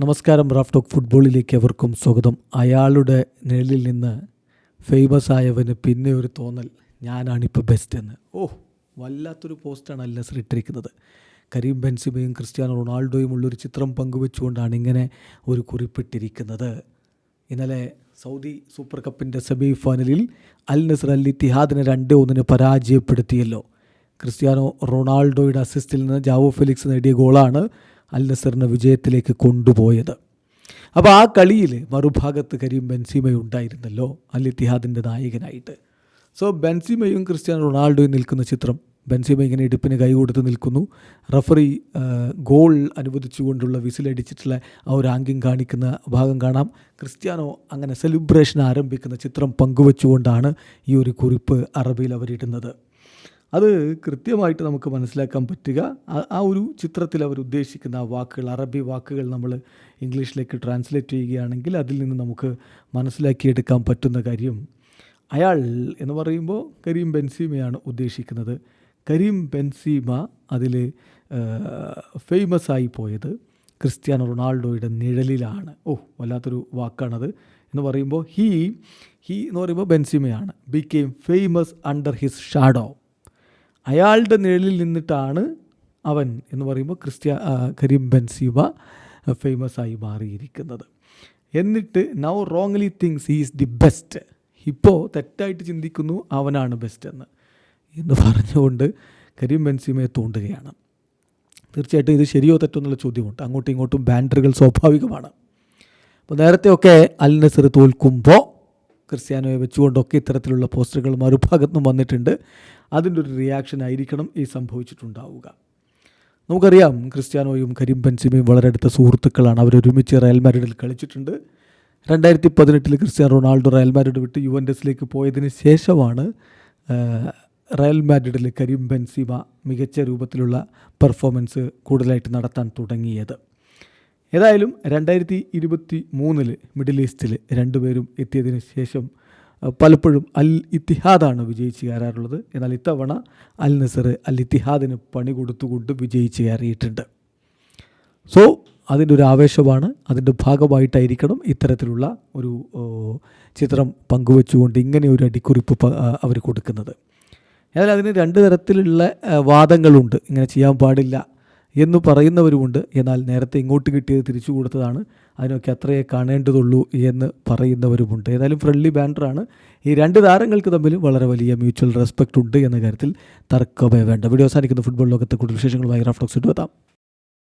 നമസ്കാരം Raf talk ഫുട്ബോളിലേക്ക് അവർക്കും സ്വാഗതം. അയാളുടെ നിഴലിൽ നിന്ന് ഫേമസ് ആയവന് പിന്നെ ഒരു തോന്നൽ. ഞാനാണിപ്പോൾ ബെസ്റ്റ് എന്ന്. ഓ വല്ലാത്തൊരു പോസ്റ്റാണ് നസർ ഇട്ടിരിക്കുന്നത്. കരീം ബെൻസിമയും ക്രിസ്ത്യാനോ റൊണാൾഡോയും ഉള്ളൊരു ചിത്രം പങ്കുവെച്ചുകൊണ്ടാണ് ഇങ്ങനെ ഒരു കുറിപ്പിട്ടിരിക്കുന്നത്. ഇന്നലെ സൗദി സൂപ്പർ കപ്പിന്റെ സെമി ഫൈനലിൽ അൽ നസർ അൽ ഇത്തിഹാദിനെ രണ്ട് ഒന്നിന് പരാജയപ്പെടുത്തിയല്ലോ. ക്രിസ്ത്യാനോ റൊണാൾഡോയുടെ അസിസ്റ്റിൽ നിന്ന് ജാവോ ഫെലിക്സ് നേടിയ ഗോളാണ് അൽ വിജയത്തിലേക്ക് കൊണ്ടുപോയത്. അപ്പോൾ ആ കളിയിൽ മറുഭാഗത്ത് കരീം ബെൻസിമയും ഉണ്ടായിരുന്നല്ലോ അൽ ഇത്തിഹാദിന്റെ നായകനായിട്ട്. സോ ബെൻസിമയും ക്രിസ്ത്യാനോ റൊണാൾഡോയും നിൽക്കുന്ന ചിത്രം ബെൻസിമ ഇങ്ങനെ ഇടുപ്പിന് കൈ കൊടുത്ത് നിൽക്കുന്നു. റഫറി ഗോൾ അനുവദിച്ചുകൊണ്ടുള്ള വിസിലടിച്ചിട്ടുള്ള ആ ഒരു ആംഗ്യം കാണിക്കുന്ന ഭാഗം കാണാം. ക്രിസ്ത്യാനോ അങ്ങനെ സെലിബ്രേഷൻ ആരംഭിക്കുന്ന ചിത്രം പങ്കുവെച്ചുകൊണ്ടാണ് ഈ ഒരു കുറിപ്പ് അറബിയിൽ അവരിടുന്നത്. അത് കൃത്യമായിട്ട് നമുക്ക് മനസ്സിലാക്കാൻ പറ്റുക. ആ- ഒരു ചിത്രത്തിൽ അവർ ഉദ്ദേശിക്കുന്ന ആ വാക്കുകൾ അറബി വാക്കുകൾ നമ്മൾ ഇംഗ്ലീഷിലേക്ക് ട്രാൻസ്ലേറ്റ് ചെയ്യുകയാണെങ്കിൽ അതിൽ നിന്ന് നമുക്ക് മനസ്സിലാക്കിയെടുക്കാൻ പറ്റുന്ന കാര്യം. അയാൾ എന്ന് പറയുമ്പോൾ കരീം ബെൻസീമയാണ് ഉദ്ദേശിക്കുന്നത്. കരീം ബെൻസീമ അതിൽ ഫേമസ് ആയി പോയത് ക്രിസ്ത്യാനോ റൊണാൾഡോയുടെ നിഴലിലാണ്. ഓ വല്ലാത്തൊരു വാക്കാണത് എന്ന് പറയുമ്പോൾ ഹീ ഹീ എന്ന് പറയുമ്പോൾ ബെൻസിമയാണ്. Became famous under his shadow അയാളുടെ നിഴലിൽ നിന്നിട്ടാണ് അവൻ എന്ന് പറയുമ്പോൾ ക്രിസ്ത്യ കരീം ബെൻസീമ ഫേമസ് ആയി മാറിയിരിക്കുന്നത്. എന്നിട്ട് now wrongly thinks he's the best ഇപ്പോൾ തെറ്റായിട്ട് ചിന്തിക്കുന്നു അവനാണ് ബെസ്റ്റ് എന്ന്. എന്ന് പറഞ്ഞുകൊണ്ട് കരീം ബെൻസീമയെ തോണ്ടുകയാണ്. തീർച്ചയായിട്ടും ഇത് ശരിയോ തെറ്റോ എന്നുള്ള ചോദ്യമുണ്ട്. അങ്ങോട്ടും ഇങ്ങോട്ടും ബാൻഡറുകൾ സ്വാഭാവികമാണ്. അപ്പോൾ നേരത്തെയൊക്കെ അൽ നസർ തോൽക്കുമ്പോൾ ക്രിസ്ത്യാനോയെ വെച്ചുകൊണ്ടൊക്കെ ഇത്തരത്തിലുള്ള പോസ്റ്ററുകൾ മറുഭാഗത്ത് നിന്നും വന്നിട്ടുണ്ട്. അതിന്റെ ഒരു റിയാക്ഷൻ ആയിരിക്കണം ഈ സംഭവിച്ചിട്ടുണ്ടാവുക. നമുക്കറിയാം ക്രിസ്ത്യാനോയും കരീം ബെൻസിമയും വളരെ അടുത്ത സുഹൃത്തുക്കളാണ്. അവരൊരുമിച്ച് റയൽ മാരിഡിൽ കളിച്ചിട്ടുണ്ട്. രണ്ടായിരത്തി പതിനെട്ടിൽ ക്രിസ്ത്യാനോ റൊണാൾഡോ റയൽ മാരിഡ് വിട്ട് യു എൻ എസിലേക്ക് പോയതിന് ശേഷമാണ് റയൽ മാഡ്രിഡിൽ കരീം ബെൻസിമ മികച്ച രൂപത്തിലുള്ള പെർഫോമൻസ് കൂടുതലായിട്ട് നടത്താൻ തുടങ്ങിയത്. ഏതായാലും രണ്ടായിരത്തി ഇരുപത്തി മൂന്നിൽ മിഡിൽ ഈസ്റ്റിൽ രണ്ടുപേരും എത്തിയതിന് ശേഷം പലപ്പോഴും അൽ ഇത്തിഹാദാണ് വിജയിച്ച് കയറാറുള്ളത്. എന്നാൽ ഇത്തവണ അൽ നസർ അൽ ഇത്തിഹാദിന് പണി കൊടുത്തുകൊണ്ട് വിജയിച്ച് കയറിയിട്ടുണ്ട്. സോ അതിന്റെ ഒരു ആവേശമാണ്. അതിന്റെ ഭാഗമായിട്ടായിരിക്കണം ഇത്തരത്തിലുള്ള ഒരു ചിത്രം പങ്കുവെച്ചുകൊണ്ട് ഇങ്ങനെ ഒരു അടിക്കുറിപ്പ് അവർ കൊടുക്കുന്നത്. എന്നാൽ അതിന് രണ്ട് തരത്തിലുള്ള വാദങ്ങളുണ്ട്. ഇങ്ങനെ ചെയ്യാൻ പാടില്ല. എന്ന് പറയുന്നവരുമുണ്ട്. എന്നാൽ നേരത്തെ ഇങ്ങോട്ട് കിട്ടിയത് തിരിച്ചു കൊടുത്തതാണ്. അതിനൊക്കെ അത്രയേ കാണേണ്ടതുള്ളൂ എന്ന് പറയുന്നവരുമുണ്ട്. ഏതായാലും ഫ്രണ്ട്ലി ബാൻഡറാണ് ഈ രണ്ട് താരങ്ങൾക്ക് തമ്മിൽ വളരെ വലിയ മ്യൂച്വൽ റെസ്പെക്റ്റ് ഉണ്ട് എന്ന കാര്യത്തിൽ തർക്കമേ വേണ്ട. വീഡിയോ അവസാനിക്കുന്ന. ഫുട്ബോൾ ലോകത്തെ കൂടുതൽ വിശേഷങ്ങളുമായി റഫ്ലോക്സ് എത്താം